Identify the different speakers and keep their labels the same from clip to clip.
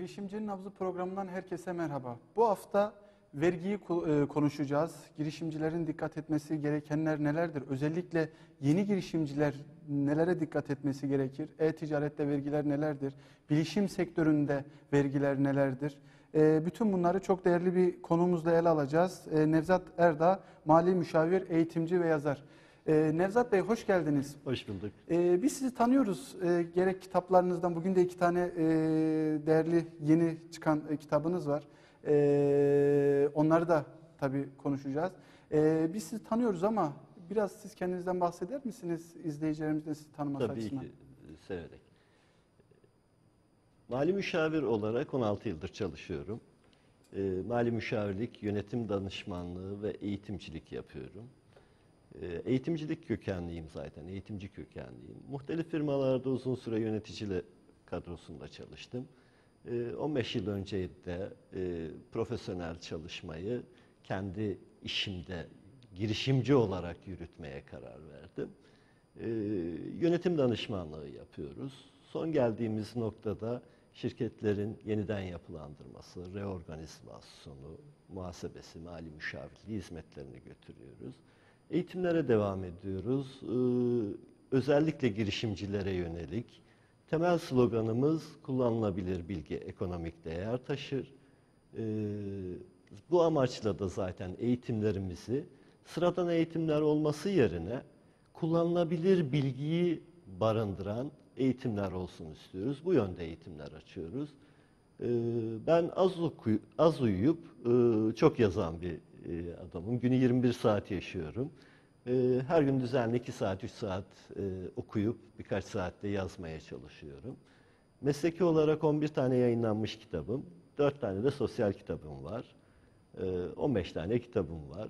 Speaker 1: Girişimcinin Nabzı programından herkese merhaba. Bu hafta vergiyi e, konuşacağız. Girişimcilerin dikkat etmesi gerekenler nelerdir? Özellikle yeni girişimciler nelere dikkat etmesi gerekir? E-ticarette vergiler nelerdir? Bilişim sektöründe vergiler nelerdir? E, Bütün bunları çok değerli bir konumuzla ele alacağız. E, Nevzat Erdağ, mali müşavir, eğitimci ve yazar. E, Nevzat Bey hoş geldiniz.
Speaker 2: Hoş bulduk.
Speaker 1: Ee, biz sizi tanıyoruz. Ee, gerek kitaplarınızdan, bugün de iki tane e, değerli yeni çıkan e, kitabınız var. Ee, onları da tabii konuşacağız. Ee, biz sizi tanıyoruz ama biraz siz kendinizden bahseder misiniz? İzleyicilerimiz de sizi tanıması
Speaker 2: Tabii
Speaker 1: açısından.
Speaker 2: ki e, severek. Mali müşavir olarak 16 yıldır çalışıyorum. E, mali müşavirlik, yönetim danışmanlığı ve eğitimcilik yapıyorum. E, eğitimcilik kökenliyim zaten, eğitimci kökenliyim. Muhtelif firmalarda uzun süre yöneticilik kadrosunda çalıştım. E, 15 yıl önce de e, profesyonel çalışmayı kendi işimde girişimci olarak yürütmeye karar verdim. Ee, yönetim danışmanlığı yapıyoruz. Son geldiğimiz noktada şirketlerin yeniden yapılandırması, reorganizasyonu, muhasebesi, mali müşavirliği hizmetlerini götürüyoruz. Eğitimlere devam ediyoruz. Ee, özellikle girişimcilere yönelik. Temel sloganımız kullanılabilir bilgi ekonomik değer taşır. Ee, bu amaçla da zaten eğitimlerimizi sıradan eğitimler olması yerine kullanılabilir bilgiyi barındıran eğitimler olsun istiyoruz. Bu yönde eğitimler açıyoruz. Ee, ben az, oku, az uyuyup e, çok yazan bir e, adamım. Günü 21 saat yaşıyorum. Ee, Her gün düzenli 2 saat, 3 saat e, okuyup birkaç saatte yazmaya çalışıyorum. Mesleki olarak 11 tane yayınlanmış kitabım, 4 tane de sosyal kitabım var. Ee, 15 tane kitabım var.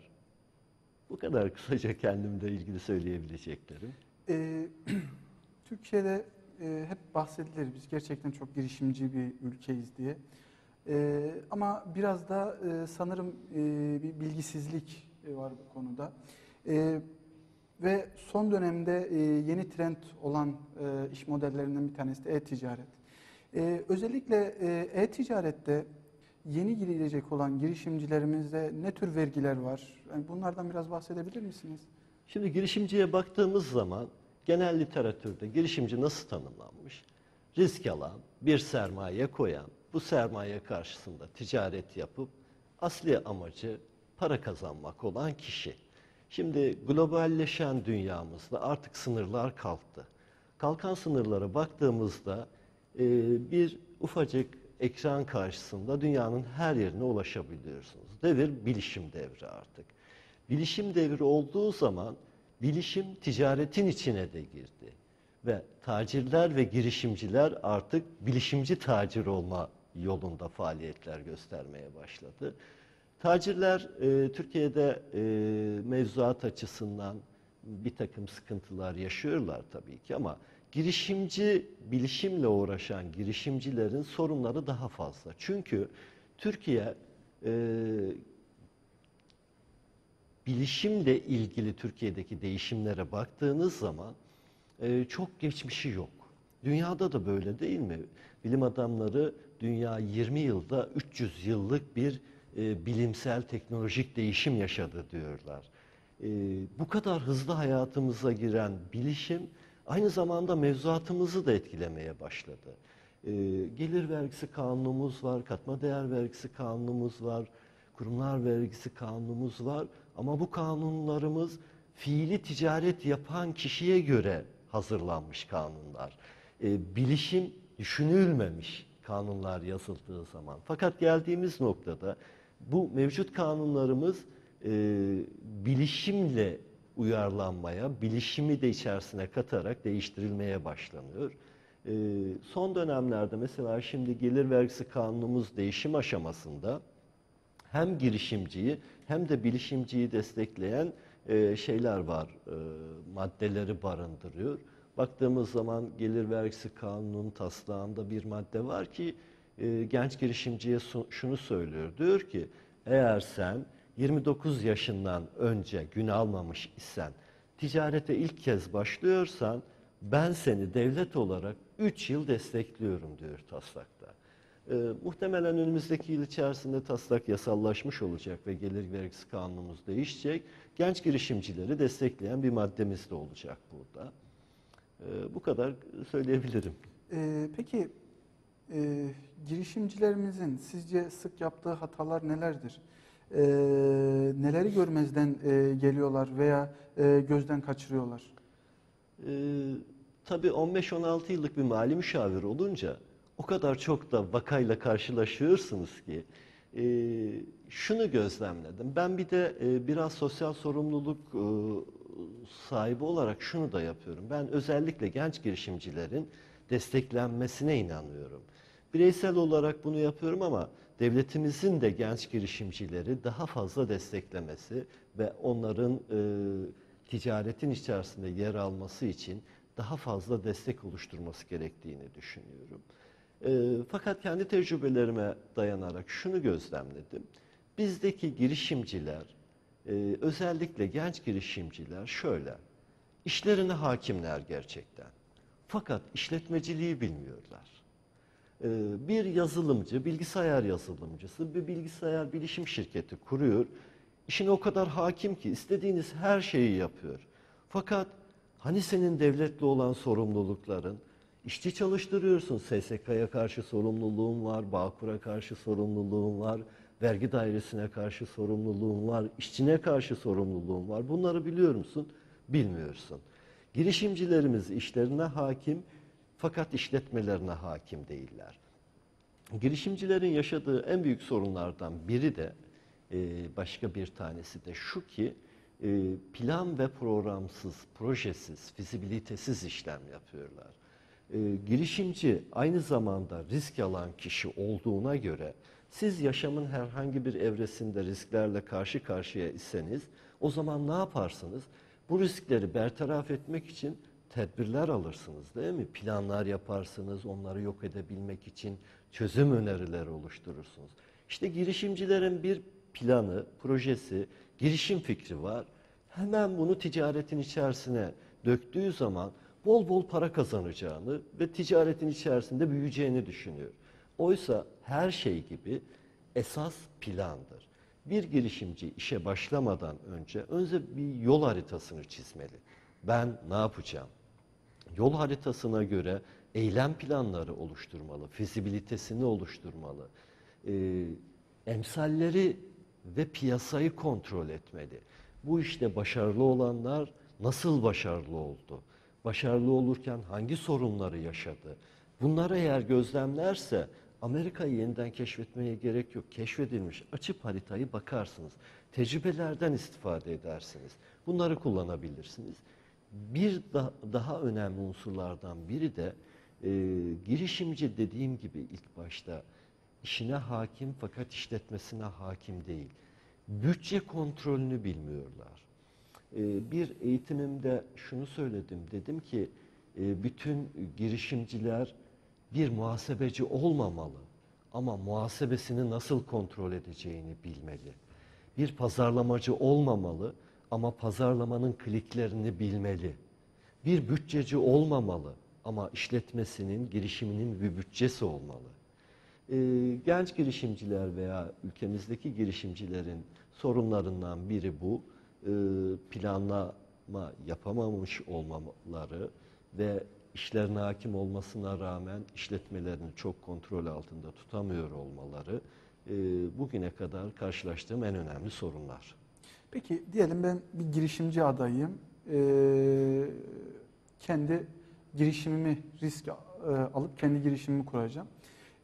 Speaker 2: Bu kadar kısaca kendimle ilgili söyleyebileceklerim.
Speaker 1: Ee, Türkiye'de e, hep bahsedilir biz gerçekten çok girişimci bir ülkeyiz diye. Ee, ama biraz da e, sanırım e, bir bilgisizlik e, var bu konuda. E, ve son dönemde e, yeni trend olan e, iş modellerinden bir tanesi de e-ticaret. E, özellikle e, e-ticarette yeni girecek olan girişimcilerimizde ne tür vergiler var? Yani bunlardan biraz bahsedebilir misiniz?
Speaker 2: Şimdi girişimciye baktığımız zaman genel literatürde girişimci nasıl tanımlanmış? Risk alan, bir sermaye koyan, bu sermaye karşısında ticaret yapıp asli amacı para kazanmak olan kişi. Şimdi globalleşen dünyamızda artık sınırlar kalktı. Kalkan sınırlara baktığımızda e, bir ufacık ekran karşısında dünyanın her yerine ulaşabiliyorsunuz. Devir bilişim devri artık. Bilişim devri olduğu zaman bilişim ticaretin içine de girdi. Ve tacirler ve girişimciler artık bilişimci tacir olma yolunda faaliyetler göstermeye başladı. Tacirler e, Türkiye'de e, mevzuat açısından bir takım sıkıntılar yaşıyorlar tabii ki ama girişimci, bilişimle uğraşan girişimcilerin sorunları daha fazla. Çünkü Türkiye e, bilişimle ilgili Türkiye'deki değişimlere baktığınız zaman e, çok geçmişi yok. Dünyada da böyle değil mi? Bilim adamları dünya 20 yılda 300 yıllık bir e, bilimsel teknolojik değişim yaşadı diyorlar. E, bu kadar hızlı hayatımıza giren bilişim aynı zamanda mevzuatımızı da etkilemeye başladı. E, gelir vergisi kanunumuz var, katma değer vergisi kanunumuz var, kurumlar vergisi kanunumuz var ama bu kanunlarımız fiili ticaret yapan kişiye göre hazırlanmış kanunlar. E, bilişim düşünülmemiş kanunlar yazıldığı zaman. Fakat geldiğimiz noktada bu mevcut kanunlarımız e, bilişimle uyarlanmaya, bilişimi de içerisine katarak değiştirilmeye başlanıyor. E, son dönemlerde mesela şimdi gelir vergisi kanunumuz değişim aşamasında hem girişimciyi hem de bilişimciyi destekleyen e, şeyler var, e, maddeleri barındırıyor. Baktığımız zaman gelir vergisi kanunun taslağında bir madde var ki e, genç girişimciye şunu söylüyor. Diyor ki eğer sen 29 yaşından önce gün almamış isen ticarete ilk kez başlıyorsan ben seni devlet olarak 3 yıl destekliyorum diyor taslakta. E, muhtemelen önümüzdeki yıl içerisinde taslak yasallaşmış olacak ve gelir vergisi kanunumuz değişecek. Genç girişimcileri destekleyen bir maddemiz de olacak burada. E, bu kadar söyleyebilirim.
Speaker 1: Ee, peki e, girişimcilerimizin sizce sık yaptığı hatalar nelerdir? Ee, neleri görmezden e, geliyorlar veya e, gözden kaçırıyorlar?
Speaker 2: Ee, tabii 15-16 yıllık bir mali müşavir olunca o kadar çok da vakayla karşılaşıyorsunuz ki e, şunu gözlemledim. Ben bir de e, biraz sosyal sorumluluk e, sahibi olarak şunu da yapıyorum. Ben özellikle genç girişimcilerin desteklenmesine inanıyorum. Bireysel olarak bunu yapıyorum ama devletimizin de genç girişimcileri daha fazla desteklemesi ve onların e, ticaretin içerisinde yer alması için daha fazla destek oluşturması gerektiğini düşünüyorum. E, fakat kendi tecrübelerime dayanarak şunu gözlemledim. Bizdeki girişimciler, e, özellikle genç girişimciler şöyle, işlerine hakimler gerçekten. Fakat işletmeciliği bilmiyorlar. Ee, bir yazılımcı, bilgisayar yazılımcısı bir bilgisayar bilişim şirketi kuruyor. İşine o kadar hakim ki istediğiniz her şeyi yapıyor. Fakat hani senin devletle olan sorumlulukların, işçi çalıştırıyorsun, SSK'ya karşı sorumluluğun var, Bağkur'a karşı sorumluluğun var, vergi dairesine karşı sorumluluğun var, işçine karşı sorumluluğun var. Bunları biliyor musun? Bilmiyorsun. Girişimcilerimiz işlerine hakim fakat işletmelerine hakim değiller. Girişimcilerin yaşadığı en büyük sorunlardan biri de e, başka bir tanesi de şu ki e, plan ve programsız, projesiz, fizibilitesiz işlem yapıyorlar. E, girişimci aynı zamanda risk alan kişi olduğuna göre siz yaşamın herhangi bir evresinde risklerle karşı karşıya iseniz o zaman ne yaparsınız? Bu riskleri bertaraf etmek için tedbirler alırsınız değil mi? Planlar yaparsınız, onları yok edebilmek için çözüm önerileri oluşturursunuz. İşte girişimcilerin bir planı, projesi, girişim fikri var. Hemen bunu ticaretin içerisine döktüğü zaman bol bol para kazanacağını ve ticaretin içerisinde büyüyeceğini düşünüyor. Oysa her şey gibi esas plandır. Bir girişimci işe başlamadan önce önce bir yol haritasını çizmeli. Ben ne yapacağım? Yol haritasına göre eylem planları oluşturmalı, fizibilitesini oluşturmalı. Ee, emsalleri ve piyasayı kontrol etmeli. Bu işte başarılı olanlar nasıl başarılı oldu? Başarılı olurken hangi sorunları yaşadı? Bunları eğer gözlemlerse Amerika'yı yeniden keşfetmeye gerek yok. Keşfedilmiş. Açıp haritayı bakarsınız. Tecrübelerden istifade edersiniz. Bunları kullanabilirsiniz. Bir da- daha önemli unsurlardan biri de e, girişimci dediğim gibi ilk başta işine hakim fakat işletmesine hakim değil. Bütçe kontrolünü bilmiyorlar. E, bir eğitimimde şunu söyledim. Dedim ki e, bütün girişimciler bir muhasebeci olmamalı ama muhasebesini nasıl kontrol edeceğini bilmeli. Bir pazarlamacı olmamalı ama pazarlamanın kliklerini bilmeli. Bir bütçeci olmamalı ama işletmesinin, girişiminin bir bütçesi olmalı. Ee, genç girişimciler veya ülkemizdeki girişimcilerin sorunlarından biri bu. Ee, planlama yapamamış olmaları ve işlerine hakim olmasına rağmen işletmelerini çok kontrol altında tutamıyor olmaları e, bugüne kadar karşılaştığım en önemli sorunlar.
Speaker 1: Peki diyelim ben bir girişimci adayım. Ee, kendi girişimimi risk e, alıp kendi girişimimi kuracağım.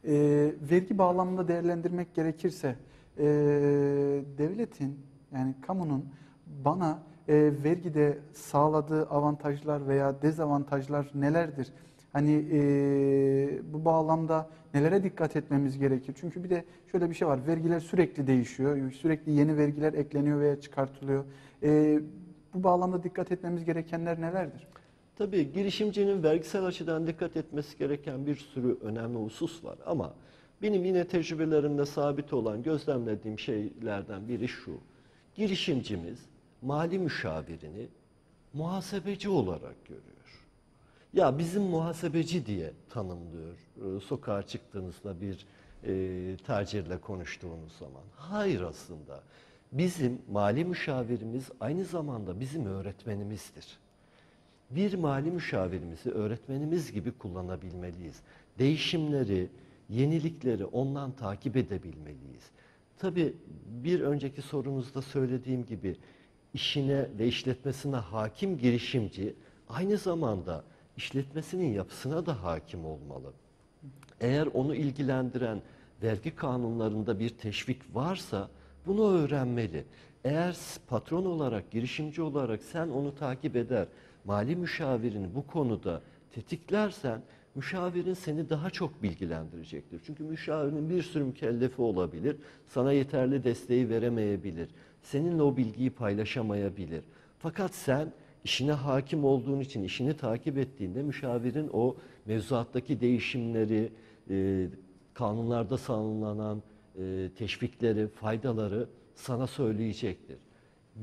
Speaker 1: Ee, vergi bağlamında değerlendirmek gerekirse e, devletin yani kamunun bana e, vergide sağladığı avantajlar veya dezavantajlar nelerdir? Hani e, bu bağlamda nelere dikkat etmemiz gerekir? Çünkü bir de şöyle bir şey var. Vergiler sürekli değişiyor. Sürekli yeni vergiler ekleniyor veya çıkartılıyor. E, bu bağlamda dikkat etmemiz gerekenler nelerdir?
Speaker 2: Tabii girişimcinin vergisel açıdan dikkat etmesi gereken bir sürü önemli husus var ama benim yine tecrübelerimde sabit olan gözlemlediğim şeylerden biri şu. Girişimcimiz mali müşavirini muhasebeci olarak görüyor. Ya bizim muhasebeci diye tanımlıyor. Ee, Sokağa çıktığınızda bir e, tacirle konuştuğunuz zaman. Hayır aslında. Bizim mali müşavirimiz aynı zamanda bizim öğretmenimizdir. Bir mali müşavirimizi öğretmenimiz gibi kullanabilmeliyiz. Değişimleri, yenilikleri ondan takip edebilmeliyiz. Tabii bir önceki sorunuzda söylediğim gibi işine ve işletmesine hakim girişimci aynı zamanda işletmesinin yapısına da hakim olmalı. Eğer onu ilgilendiren vergi kanunlarında bir teşvik varsa bunu öğrenmeli. Eğer patron olarak, girişimci olarak sen onu takip eder, mali müşavirini bu konuda tetiklersen müşavirin seni daha çok bilgilendirecektir. Çünkü müşavirin bir sürü mükellefi olabilir, sana yeterli desteği veremeyebilir, seninle o bilgiyi paylaşamayabilir. Fakat sen işine hakim olduğun için, işini takip ettiğinde müşavirin o mevzuattaki değişimleri, e, kanunlarda sağlanan e, teşvikleri, faydaları sana söyleyecektir.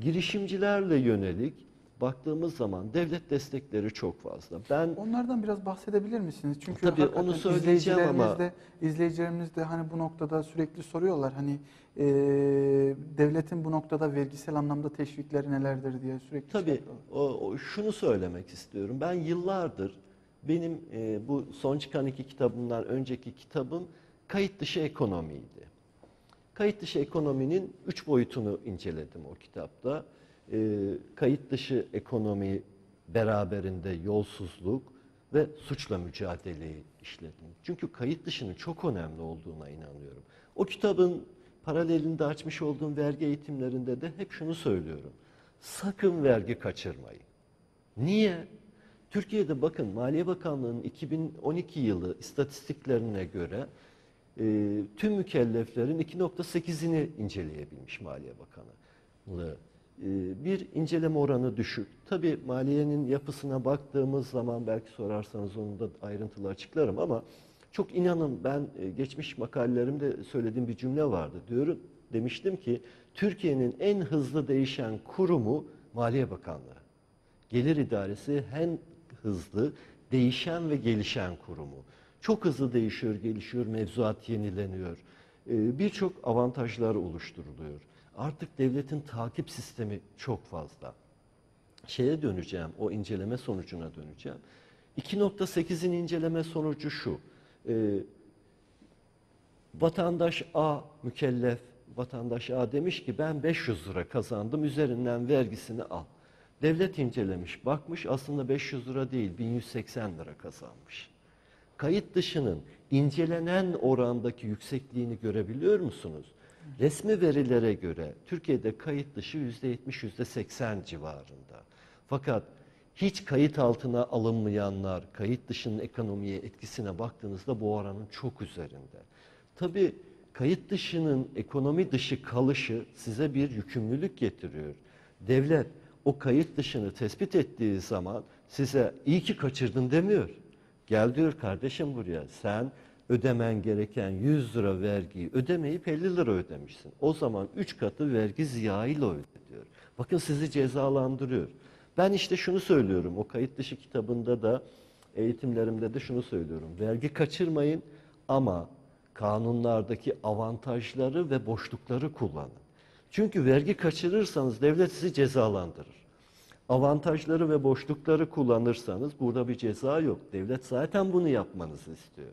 Speaker 2: Girişimcilerle yönelik baktığımız zaman devlet destekleri çok fazla. Ben
Speaker 1: Onlardan biraz bahsedebilir misiniz? Çünkü
Speaker 2: Tabii, onu söyleyeceğim ama-
Speaker 1: izleyicilerimiz de, izleyicilerimiz de hani bu noktada sürekli soruyorlar. Hani e, devletin bu noktada vergisel anlamda teşvikleri nelerdir diye sürekli şey
Speaker 2: Tabii
Speaker 1: yapıyorlar.
Speaker 2: o, o- şunu söylemek istiyorum. Ben yıllardır benim e, bu son çıkan iki kitabımdan önceki kitabım kayıt dışı ekonomiydi. Kayıt dışı ekonominin üç boyutunu inceledim o kitapta. E, kayıt dışı ekonomi beraberinde yolsuzluk ve suçla mücadeleyi işledim. Çünkü kayıt dışının çok önemli olduğuna inanıyorum. O kitabın paralelinde açmış olduğum vergi eğitimlerinde de hep şunu söylüyorum. Sakın vergi kaçırmayın. Niye? Türkiye'de bakın Maliye Bakanlığı'nın 2012 yılı istatistiklerine göre e, tüm mükelleflerin 2.8'ini inceleyebilmiş Maliye Bakanlığı. E, bir inceleme oranı düşük. Tabii maliyenin yapısına baktığımız zaman belki sorarsanız onu da ayrıntılı açıklarım ama çok inanın ben e, geçmiş makalelerimde söylediğim bir cümle vardı. Diyorum demiştim ki Türkiye'nin en hızlı değişen kurumu Maliye Bakanlığı. Gelir idaresi en hızlı değişen ve gelişen kurumu. Çok hızlı değişiyor, gelişiyor, mevzuat yenileniyor. Ee, Birçok avantajlar oluşturuluyor. Artık devletin takip sistemi çok fazla. Şeye döneceğim, o inceleme sonucuna döneceğim. 2.8'in inceleme sonucu şu. Ee, Vatandaş A mükellef, vatandaş A demiş ki ben 500 lira kazandım üzerinden vergisini al. Devlet incelemiş, bakmış aslında 500 lira değil 1180 lira kazanmış. Kayıt dışının incelenen orandaki yüksekliğini görebiliyor musunuz? Resmi verilere göre Türkiye'de kayıt dışı %70, %80 civarında. Fakat hiç kayıt altına alınmayanlar, kayıt dışının ekonomiye etkisine baktığınızda bu oranın çok üzerinde. Tabii kayıt dışının ekonomi dışı kalışı size bir yükümlülük getiriyor. Devlet o kayıt dışını tespit ettiği zaman size iyi ki kaçırdın demiyor. Gel diyor kardeşim buraya sen ödemen gereken 100 lira vergiyi ödemeyip 50 lira ödemişsin. O zaman 3 katı vergi ziyayla öde diyor. Bakın sizi cezalandırıyor. Ben işte şunu söylüyorum o kayıt dışı kitabında da eğitimlerimde de şunu söylüyorum. Vergi kaçırmayın ama kanunlardaki avantajları ve boşlukları kullanın. Çünkü vergi kaçırırsanız devlet sizi cezalandırır. Avantajları ve boşlukları kullanırsanız burada bir ceza yok. Devlet zaten bunu yapmanızı istiyor.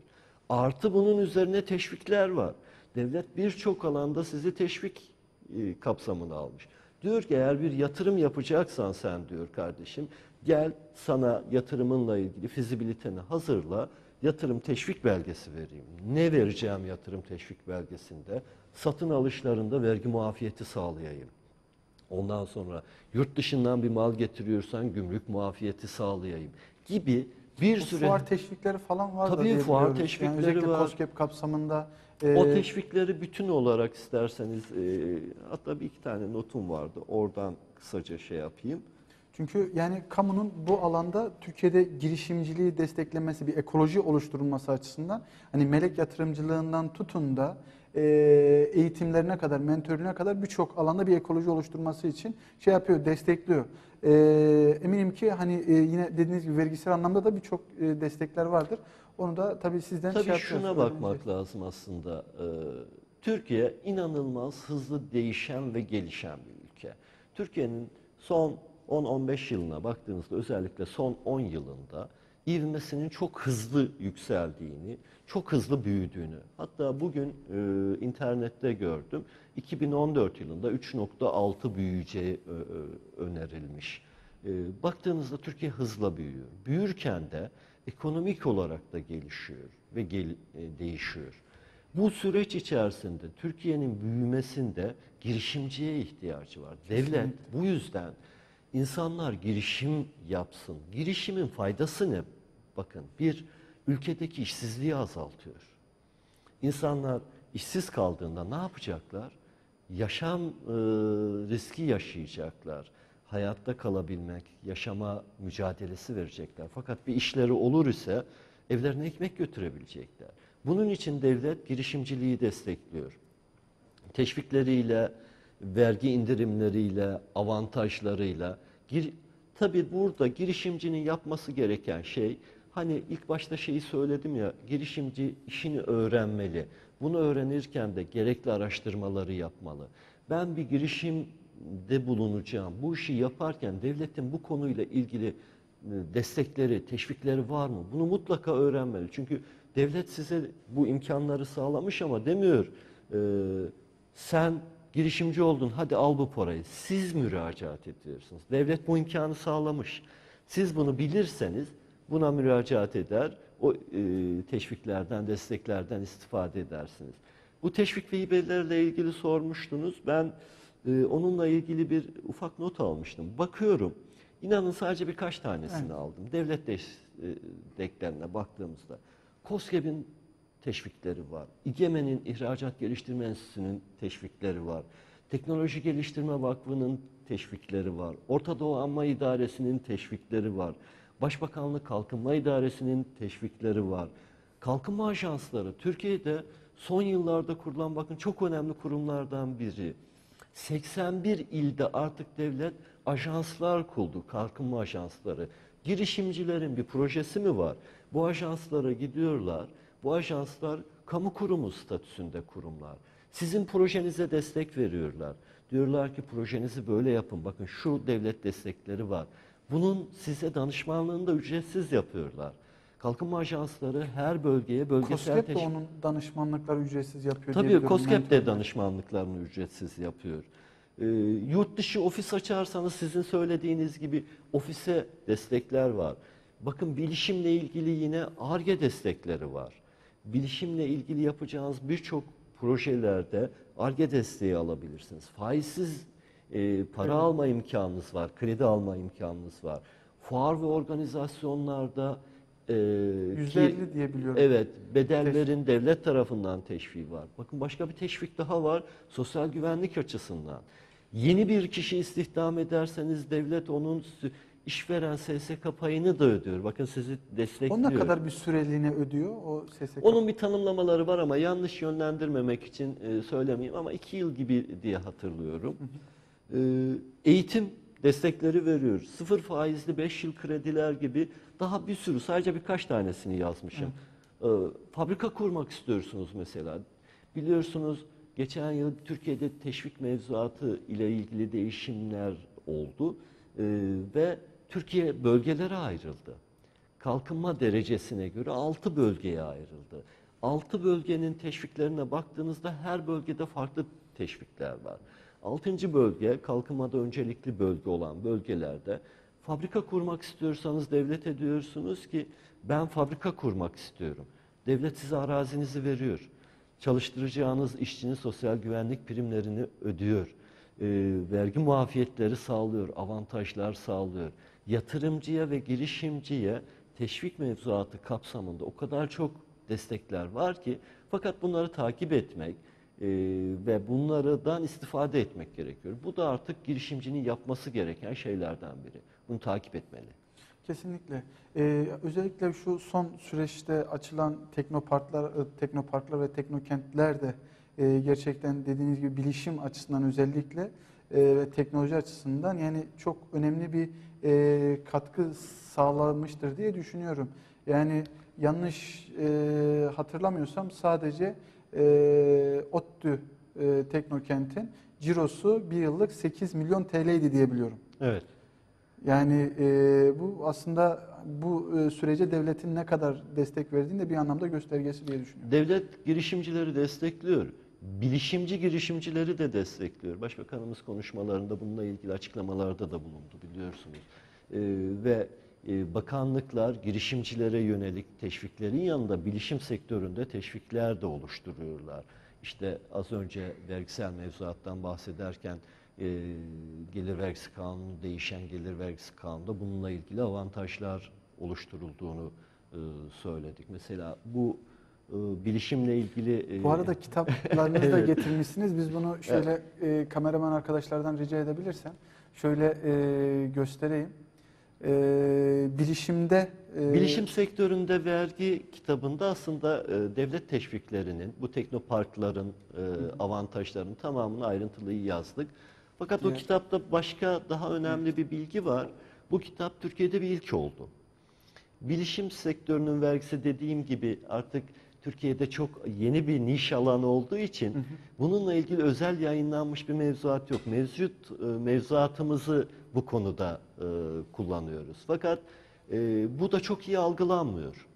Speaker 2: Artı bunun üzerine teşvikler var. Devlet birçok alanda sizi teşvik e, kapsamına almış. Diyor ki eğer bir yatırım yapacaksan sen diyor kardeşim gel sana yatırımınla ilgili fizibiliteni hazırla yatırım teşvik belgesi vereyim. Ne vereceğim yatırım teşvik belgesinde? Satın alışlarında vergi muafiyeti sağlayayım. Ondan sonra yurt dışından bir mal getiriyorsan gümrük muafiyeti sağlayayım gibi bir
Speaker 1: Bu
Speaker 2: sürü
Speaker 1: fuar teşvikleri falan var da
Speaker 2: Tabii
Speaker 1: diye
Speaker 2: fuar
Speaker 1: biliyoruz.
Speaker 2: teşvikleri
Speaker 1: özellikle
Speaker 2: var.
Speaker 1: COSGAP kapsamında e,
Speaker 2: o teşvikleri bütün olarak isterseniz e, hatta bir iki tane notum vardı oradan kısaca şey yapayım.
Speaker 1: Çünkü yani kamunun bu alanda Türkiye'de girişimciliği desteklemesi, bir ekoloji oluşturulması açısından hani melek yatırımcılığından tutun da e, eğitimlerine kadar, mentörlüğüne kadar birçok alanda bir ekoloji oluşturması için şey yapıyor, destekliyor. E, eminim ki hani e, yine dediğiniz gibi vergisel anlamda da birçok e, destekler vardır. Onu da tabii sizden
Speaker 2: Tabii
Speaker 1: şey
Speaker 2: şuna bakmak lazım aslında. Ee, Türkiye inanılmaz hızlı değişen ve gelişen bir ülke. Türkiye'nin son 10-15 yılına baktığınızda özellikle son 10 yılında ivmesinin çok hızlı yükseldiğini, çok hızlı büyüdüğünü. Hatta bugün e, internette gördüm. 2014 yılında 3.6 büyüyeceği e, e, önerilmiş. E, baktığınızda Türkiye hızla büyüyor. Büyürken de ekonomik olarak da gelişiyor ve gel, e, değişiyor. Bu süreç içerisinde Türkiye'nin büyümesinde girişimciye ihtiyacı var. Devlet bu yüzden insanlar girişim yapsın. Girişimin faydası ne? Bakın bir ülkedeki işsizliği azaltıyor. İnsanlar işsiz kaldığında ne yapacaklar? Yaşam e, riski yaşayacaklar. Hayatta kalabilmek, yaşama mücadelesi verecekler. Fakat bir işleri olur ise evlerine ekmek götürebilecekler. Bunun için devlet girişimciliği destekliyor. Teşvikleriyle, vergi indirimleriyle, avantajlarıyla. Gir, tabii burada girişimcinin yapması gereken şey, hani ilk başta şeyi söyledim ya, girişimci işini öğrenmeli. Bunu öğrenirken de gerekli araştırmaları yapmalı. Ben bir girişimde bulunacağım. Bu işi yaparken devletin bu konuyla ilgili e, destekleri, teşvikleri var mı? Bunu mutlaka öğrenmeli. Çünkü devlet size bu imkanları sağlamış ama demiyor e, sen girişimci oldun hadi al bu parayı. Siz müracaat ediyorsunuz. Devlet bu imkanı sağlamış. Siz bunu bilirseniz buna müracaat eder. O e, teşviklerden, desteklerden istifade edersiniz. Bu teşvik ve hibelerle ilgili sormuştunuz. Ben e, onunla ilgili bir ufak not almıştım. Bakıyorum. İnanın sadece birkaç tanesini
Speaker 1: Evet.
Speaker 2: aldım. Devlet desteklerine baktığımızda. KOSGEB'in teşvikleri var. İGEME'nin İhracat Geliştirme Enstitüsü'nün teşvikleri var. Teknoloji Geliştirme Vakfı'nın teşvikleri var. Orta Doğu Anma İdaresi'nin teşvikleri var. Başbakanlık Kalkınma İdaresi'nin teşvikleri var. Kalkınma ajansları Türkiye'de son yıllarda kurulan bakın çok önemli kurumlardan biri. 81 ilde artık devlet ajanslar kurdu, kalkınma ajansları. Girişimcilerin bir projesi mi var? Bu ajanslara gidiyorlar. Bu ajanslar kamu kurumu statüsünde kurumlar. Sizin projenize destek veriyorlar. Diyorlar ki projenizi böyle yapın. Bakın şu devlet destekleri var. Bunun size danışmanlığını da ücretsiz yapıyorlar. Kalkınma ajansları her bölgeye bölgesel
Speaker 1: COSGAP de
Speaker 2: teşvik-
Speaker 1: onun danışmanlıkları ücretsiz yapıyor. diye
Speaker 2: Tabii. COSGAP de danışmanlıklarını ücretsiz yapıyor. Ee, yurt dışı ofis açarsanız sizin söylediğiniz gibi ofise destekler var. Bakın bilişimle ilgili yine ARGE destekleri var. Bilişimle ilgili yapacağınız birçok projelerde ARGE desteği alabilirsiniz. Faizsiz e, para alma imkanınız var, kredi alma imkanınız var. Fuar ve organizasyonlarda e, ki-
Speaker 1: %50 diye biliyorum.
Speaker 2: Evet, bedellerin devlet tarafından teşviği var. Bakın başka bir teşvik daha var, sosyal güvenlik açısından. Yeni bir kişi istihdam ederseniz devlet onun işveren SSK payını da ödüyor. Bakın sizi destekliyor.
Speaker 1: O ne kadar bir süreliğine ödüyor o SSK?
Speaker 2: Onun bir tanımlamaları var ama yanlış yönlendirmemek için e, söylemeyeyim ama iki yıl gibi diye hatırlıyorum. E, eğitim destekleri veriyor. Sıfır faizli 5 yıl krediler gibi daha bir sürü sadece birkaç tanesini yazmışım. E, fabrika kurmak istiyorsunuz mesela. Biliyorsunuz geçen yıl Türkiye'de teşvik mevzuatı ile ilgili değişimler oldu E, ve Türkiye bölgelere ayrıldı kalkınma derecesine göre 6 bölgeye ayrıldı. 6 bölgenin teşviklerine baktığınızda her bölgede farklı teşvikler var. 6. bölge kalkınmada öncelikli bölge olan bölgelerde fabrika kurmak istiyorsanız devlet diyorsunuz ki ben fabrika kurmak istiyorum. Devlet size arazinizi veriyor. Çalıştıracağınız işçinin sosyal güvenlik primlerini ödüyor. Ee, vergi muafiyetleri sağlıyor, avantajlar sağlıyor. Yatırımcıya ve girişimciye teşvik mevzuatı kapsamında o kadar çok destekler var ki fakat bunları takip etmek e, ve bunlardan istifade etmek gerekiyor. Bu da artık girişimcinin yapması gereken şeylerden biri. Bunu takip etmeli.
Speaker 1: Kesinlikle. Ee, özellikle şu son süreçte açılan teknoparklar, e, teknoparklar ve teknokentler de e, gerçekten dediğiniz gibi bilişim açısından özellikle e, ve teknoloji açısından yani çok önemli bir e, katkı sağlamıştır diye düşünüyorum. Yani yanlış e, hatırlamıyorsam sadece e, ODTÜ e, Teknokent'in cirosu bir yıllık 8 milyon TL'ydi diye biliyorum.
Speaker 2: Evet.
Speaker 1: Yani e, bu aslında bu e, sürece devletin ne kadar destek verdiğini de bir anlamda göstergesi diye düşünüyorum.
Speaker 2: Devlet girişimcileri destekliyor. Bilişimci girişimcileri de destekliyor. Başbakanımız konuşmalarında bununla ilgili açıklamalarda da bulundu biliyorsunuz. Ee, ve e, bakanlıklar girişimcilere yönelik teşviklerin yanında bilişim sektöründe teşvikler de oluşturuyorlar. İşte az önce vergisel mevzuattan bahsederken e, gelir vergisi kanunu, değişen gelir vergisi kanununda bununla ilgili avantajlar oluşturulduğunu e, söyledik. Mesela bu e, bilişimle ilgili... e,
Speaker 1: Bu arada kitaplarınızı da
Speaker 2: Evet.
Speaker 1: getirmişsiniz. Biz bunu şöyle e, kameraman arkadaşlardan rica edebilirsem şöyle e, göstereyim. E, bilişimde e,
Speaker 2: Bilişim sektöründe vergi kitabında aslında e, devlet teşviklerinin, bu teknoparkların e, avantajlarının tamamını ayrıntılı yazdık. Fakat o
Speaker 1: Evet.
Speaker 2: kitapta başka daha önemli bir bilgi var. Bu kitap Türkiye'de bir ilk oldu. Bilişim sektörünün vergisi dediğim gibi artık Türkiye'de çok yeni bir niş alan olduğu için bununla ilgili özel yayınlanmış bir mevzuat yok. Mevcut e, mevzuatımızı bu konuda e, kullanıyoruz. Fakat e, bu da çok iyi algılanmıyor.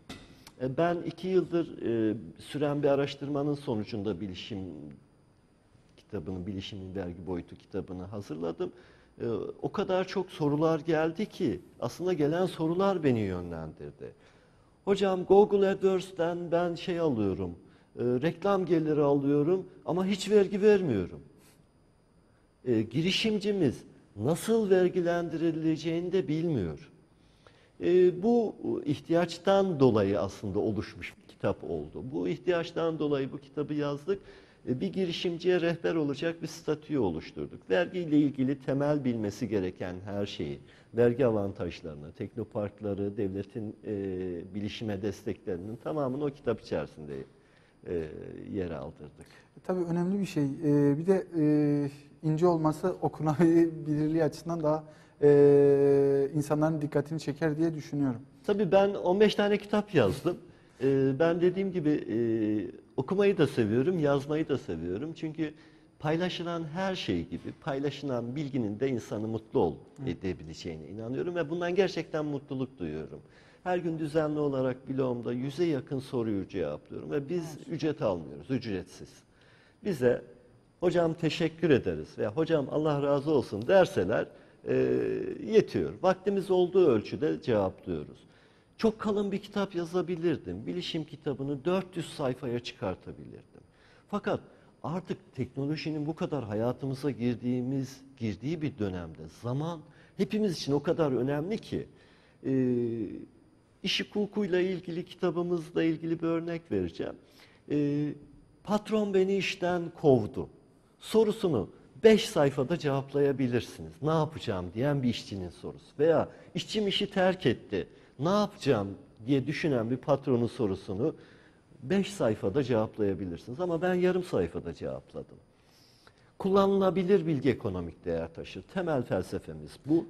Speaker 2: E, ben iki yıldır e, süren bir araştırmanın sonucunda bilişim kitabını, bilişimin vergi boyutu kitabını hazırladım. Ee, o kadar çok sorular geldi ki aslında gelen sorular beni yönlendirdi. Hocam Google AdWords'ten ben şey alıyorum, e, reklam geliri alıyorum ama hiç vergi vermiyorum. E, girişimcimiz nasıl vergilendirileceğini de bilmiyor. E, bu ihtiyaçtan dolayı aslında oluşmuş bir kitap oldu. Bu ihtiyaçtan dolayı bu kitabı yazdık. E, bir girişimciye rehber olacak bir statüyü oluşturduk. Vergi ile ilgili temel bilmesi gereken her şeyi, vergi avantajlarını, teknoparkları, devletin e, bilişime desteklerinin tamamını o kitap içerisinde e, yer aldırdık.
Speaker 1: tabii önemli bir şey. E, bir de e, ince olması okunabilirliği açısından daha e, insanların dikkatini çeker diye düşünüyorum.
Speaker 2: Tabii ben 15 tane kitap yazdım. Ee, ben dediğim gibi e, okumayı da seviyorum, yazmayı da seviyorum. Çünkü paylaşılan her şey gibi paylaşılan bilginin de insanı mutlu ol edebileceğine inanıyorum ve bundan gerçekten mutluluk duyuyorum. Her gün düzenli olarak blogumda yüze yakın soruyu cevaplıyorum ve biz ücret almıyoruz, ücretsiz. Bize hocam teşekkür ederiz veya hocam Allah razı olsun derseler e, yetiyor. Vaktimiz olduğu ölçüde cevaplıyoruz. Çok kalın bir kitap yazabilirdim. Bilişim kitabını 400 sayfaya çıkartabilirdim. Fakat artık teknolojinin bu kadar hayatımıza girdiğimiz, girdiği bir dönemde zaman hepimiz için o kadar önemli ki e, iş hukukuyla ilgili kitabımızla ilgili bir örnek vereceğim. E, patron beni işten kovdu sorusunu 5 sayfada cevaplayabilirsiniz. Ne yapacağım diyen bir işçinin sorusu. Veya işçim işi terk etti. Ne yapacağım diye düşünen bir patronun sorusunu 5 sayfada cevaplayabilirsiniz. Ama ben yarım sayfada cevapladım. Kullanılabilir bilgi ekonomik değer taşır. Temel felsefemiz bu.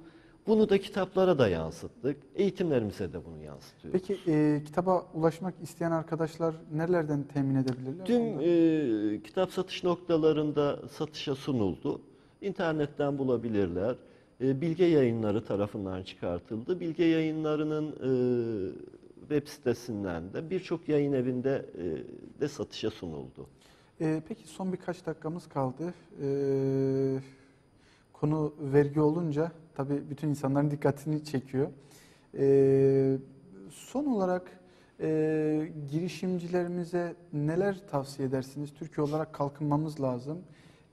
Speaker 2: Bunu da kitaplara da yansıttık. Eğitimlerimize de bunu yansıtıyoruz.
Speaker 1: Peki e, kitaba ulaşmak isteyen arkadaşlar nerelerden temin edebilirler?
Speaker 2: Tüm e, kitap satış noktalarında satışa sunuldu. İnternetten bulabilirler. E, Bilge Yayınları tarafından çıkartıldı. Bilge Yayınları'nın e, web sitesinden de birçok yayın evinde e, de satışa sunuldu.
Speaker 1: E, peki son birkaç dakikamız kaldı. E, konu vergi olunca tabii bütün insanların dikkatini çekiyor. E, son olarak e, girişimcilerimize neler tavsiye edersiniz? Türkiye olarak kalkınmamız lazım.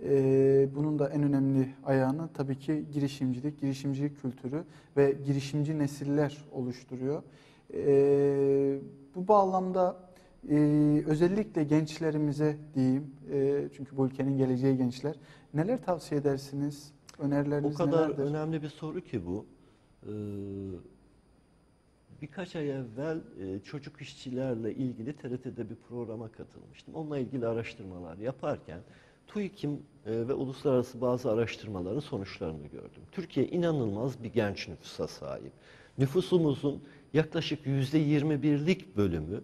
Speaker 1: E, bunun da en önemli ayağını tabii ki girişimcilik, girişimcilik kültürü ve girişimci nesiller oluşturuyor. E, bu bağlamda e, özellikle gençlerimize diyeyim, e, çünkü bu ülkenin geleceği gençler, neler tavsiye edersiniz?
Speaker 2: O
Speaker 1: Önerileriniz
Speaker 2: kadar
Speaker 1: nelerdir?
Speaker 2: önemli bir soru ki bu. Ee, birkaç ay evvel e, çocuk işçilerle ilgili TRT'de bir programa katılmıştım. Onunla ilgili araştırmalar yaparken TÜİK'in e, ve uluslararası bazı araştırmaların sonuçlarını gördüm. Türkiye inanılmaz bir genç nüfusa sahip. Nüfusumuzun yaklaşık yüzde 21'lik bölümü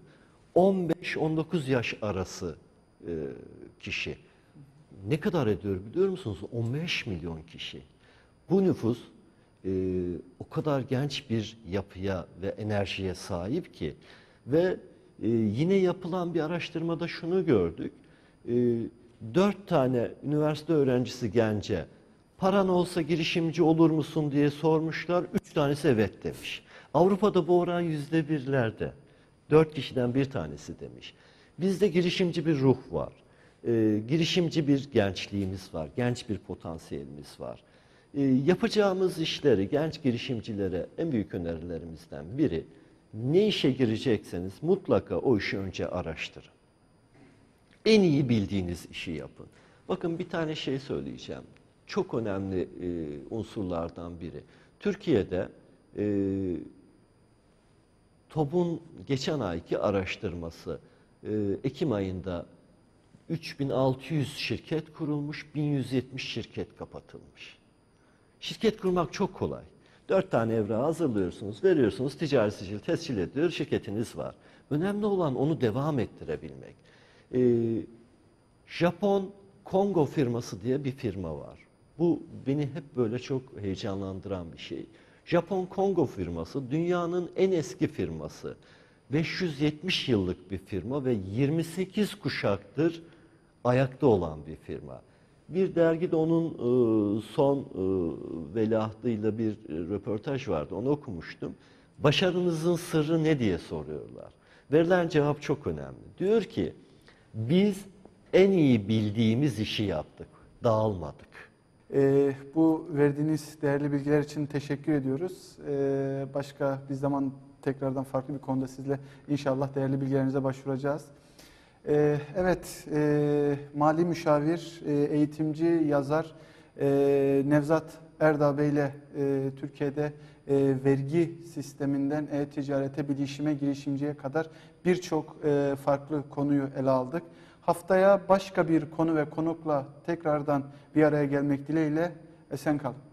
Speaker 2: 15-19 yaş arası e, kişi. Ne kadar ediyor biliyor musunuz? 15 milyon kişi. Bu nüfus e, o kadar genç bir yapıya ve enerjiye sahip ki ve e, yine yapılan bir araştırmada şunu gördük. E, dört tane üniversite öğrencisi gence paran olsa girişimci olur musun diye sormuşlar. Üç tanesi evet demiş. Avrupa'da bu oran yüzde birlerde. Dört kişiden bir tanesi demiş. Bizde girişimci bir ruh var. E, girişimci bir gençliğimiz var. Genç bir potansiyelimiz var. E, yapacağımız işleri genç girişimcilere en büyük önerilerimizden biri ne işe girecekseniz mutlaka o işi önce araştırın. En iyi bildiğiniz işi yapın. Bakın bir tane şey söyleyeceğim. Çok önemli e, unsurlardan biri. Türkiye'de e, TOB'un geçen ayki araştırması e, Ekim ayında 3600 şirket kurulmuş, 1170 şirket kapatılmış. Şirket kurmak çok kolay. Dört tane evrağı hazırlıyorsunuz, veriyorsunuz, ticari sicil tescil ediyor, şirketiniz var. Önemli olan onu devam ettirebilmek. Ee, Japon Kongo firması diye bir firma var. Bu beni hep böyle çok heyecanlandıran bir şey. Japon Kongo firması dünyanın en eski firması. 570 yıllık bir firma ve 28 kuşaktır ayakta olan bir firma. Bir dergide onun e, son e, veliahtıyla bir e, röportaj vardı. Onu okumuştum. Başarınızın sırrı ne diye soruyorlar. Verilen cevap çok önemli. Diyor ki biz en iyi bildiğimiz işi yaptık. Dağılmadık.
Speaker 1: Ee, bu verdiğiniz değerli bilgiler için teşekkür ediyoruz. Ee, başka bir zaman tekrardan farklı bir konuda sizle inşallah değerli bilgilerinize başvuracağız. Ee, evet, e, mali müşavir, e, eğitimci, yazar e, Nevzat Erdağ Bey ile e, Türkiye'de e, vergi sisteminden e-ticarete, bilişime, girişimciye kadar birçok e, farklı konuyu ele aldık. Haftaya başka bir konu ve konukla tekrardan bir araya gelmek dileğiyle esen kalın.